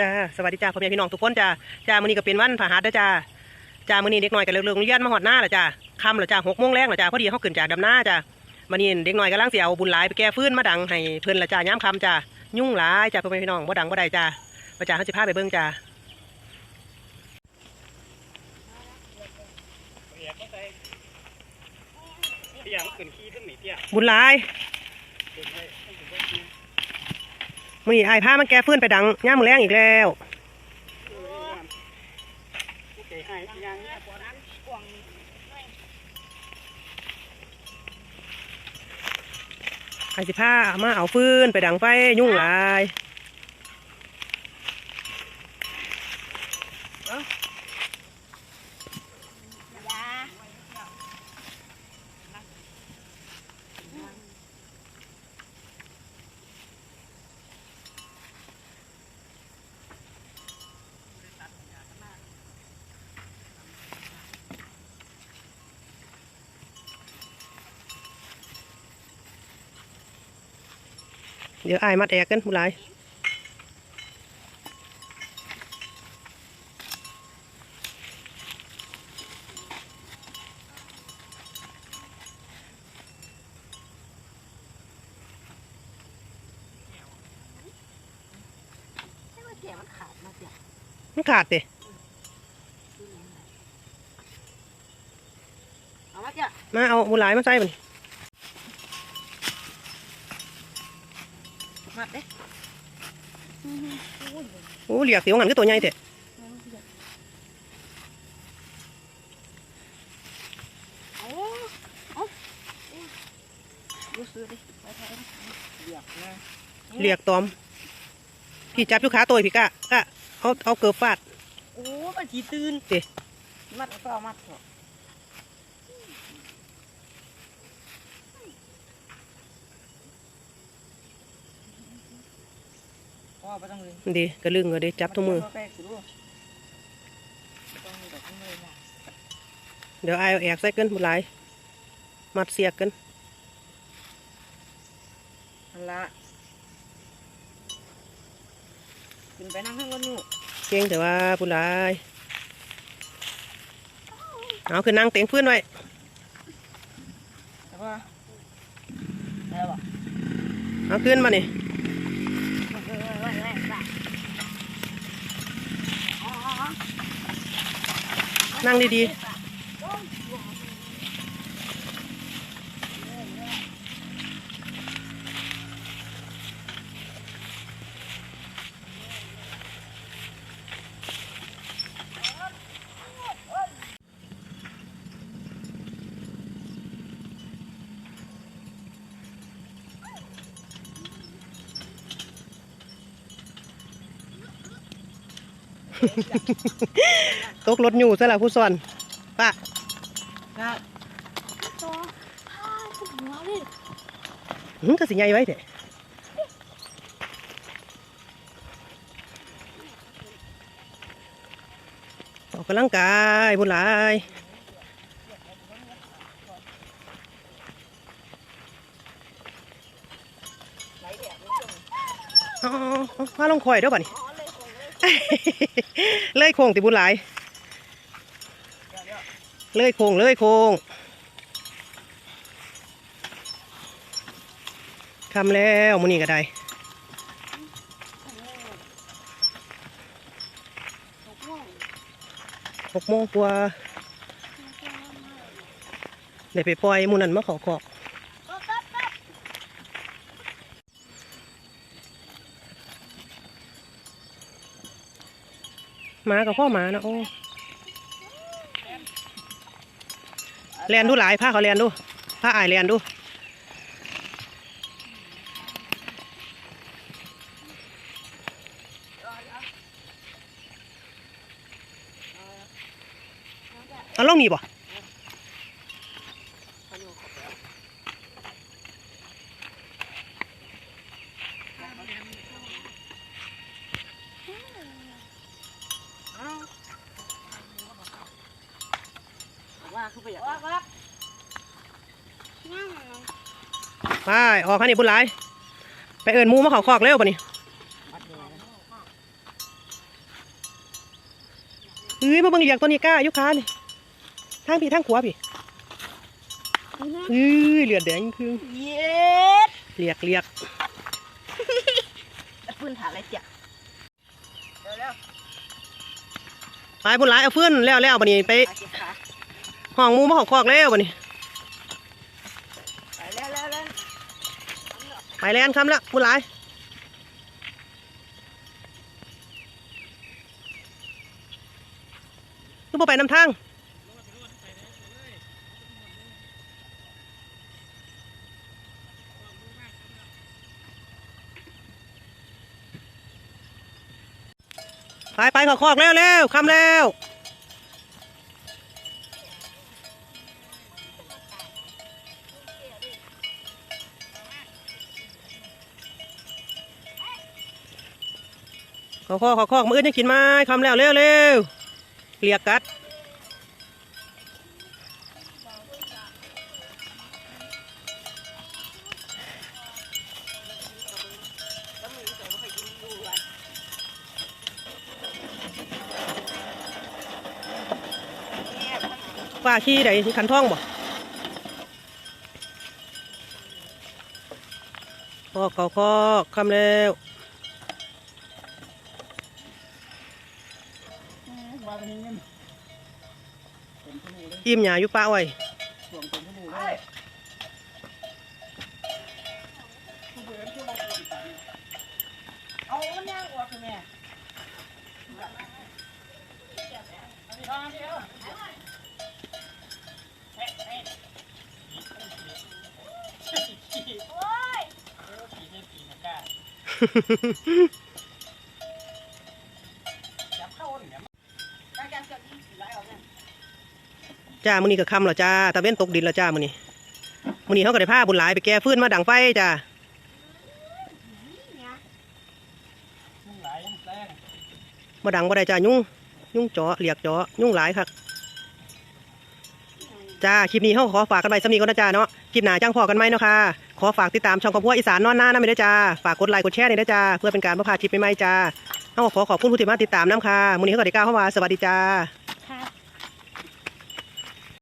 จ้าสวัสดีจ้าพ่อแม่พี่น้องทุกคนจ้าจ้ามื้อนี้ก็เป็นวันพฤหัสเด้อจ้าจ้ามื้อนี้เด็กน้อยก็เลิกโรงเรียนมาฮอดหน้าแล้วจ้าค่ำแล้วจ้าหกโมงแรงแล้วจ้าพอดีเขาขึ้นจากดำหน้าจ้ามื้อนี้เด็กน้อยกำลังเสิเอาบุญหลายไปแก้ฟื้นมาดังให้เพิ่นละจ้ายามค่ำจ้ายุ่งหลายจ้าพ่อแม่พี่น้องบ่ดังบ่ได้จ้ามาจ้าเขาสิพาไปเบิ่งจ้าเปียกก็ใมือไอ้ผ้ามันแก้ฟื้นไปดังย่ามแรงอีกแล้วไอ้สิผ้ามาเอาฟื้นไปดังไฟยุ่งหลาย เดี๋ยวอ้ายมัดแอกกันบุญหลายมันขาดติเอามาจ้ะมาเอาบุญหลายมาใส่มัน มาเด้โอ้เหลียกเสียวงันก็ตัวใหญ่เถอะเอาเอาดูซื้อดิไปไทยเดี๋ยวนะเหลียกตอม พี่จับอยู่ขาตัวพี่กะกะเอาเอาเกือบฟาด โอ้มันสีตื่นติมัดก็เอามัดเถอะ ไปต้องเลยดีกระลึงก็ดีจับทุกมือไปสิลูกไม่ต้องมีดอกทุกมือนะเดี๋ยวไอายเอาแอกใส่กันบุหลายมัดเสียกกันอันละขึ้นไปนั่งข้างบนนู่นเก่งแต่ว่าบุหลายเอาคือนั่งเต็งพื้นไว้แต่ว่าแล้วอะเอาขึ้นมานี่ นั่งดีๆ ตกรถอยู่ซะละผู้สอนป้านะตัวผ้าหัวเลยหึก็สิใหญ่ไว้เถอะออกกำลังกายบุญหลายเอาเอาเอามาลงคอยเด้อบ่นี่เลยโค้งติบุญหลาย เลยโค้งเลยโค้งคำแล้วมื้อนี้ก็ได้ตกม่วงหกโมงกว่าได้ไปปล่อยมูนันมาขอขอกก็ปั๊บปั๊บหมากับพ่อหมานะโอ้ แลนดูหลายผ้าเขาแลนดูผ้าอายแลนดูเอาลงนี่บ่ ไปอยากว่าปั๊บนั่งไปออกให้นี่บุญหลาย ไปเอินหมูมาเขาคอกเร็วป่ะนี่มัดเลยนะเอ้ยมาเบิ่งเหลียกตัวนี้กล้ายุคานี่ทางพี่ทางขวาพี่เอ้ยเหลือดแดงคือเย็ดเหลียกเหลียกปืนถาอะไรเจ้ะเร็วเร็วไปบุญหลายเอาฟื้นแล้วแล้วบัดนี้ไปขาเจ็บขา ห้องมูมาหอกคอกแล้วบัดนี้ไปเร็วเร็วเร็วไปแลนคำแล้วบุญหลายคือบ่าไปนำทางไปไปขอคอกแล้วแล้วคำแล้ว ขอคอกขอคอมือยังกินไมาคำแล้วเร็วเร็วเรียกกัดว่าขี้ใดขันท่องบ่คอกขอคอกคำแล้ว ขนูเลยอิ่ จ้ามื้อนี้ก็คำแล้วจ้าตะเว้นตกดินแล้วจ้ามื้อนี้มื้อนี้เขาก็ได้พาบุญหลายไปแก้ฟื้นมาดังไฟจ้ามาดังมาดังบ่ได้จ้ายุ่งยุ่งเจาะเรียกเจาะยุ่งหลายคักจ้าคลิปนี้เขาขอฝากกันไว้สำนีก่อนนะจ้าเนาะคลิปหน้าจ้างพอกันไหมเนาะค่ะขอฝากติดตามช่องครอบครัวอีสานนอนหน้านะไม่ได้จ้าฝากกดไลค์กดแชร์หน่อยนะจ้าเพื่อเป็นการประพาคลิปใหม่ๆจ้าเอาขอขอบคุณผู้ที่มาติดตามน้ำค่ะมื้อนี้เขาก็ได้กล่าวเข้ามาสวัสดีจ้า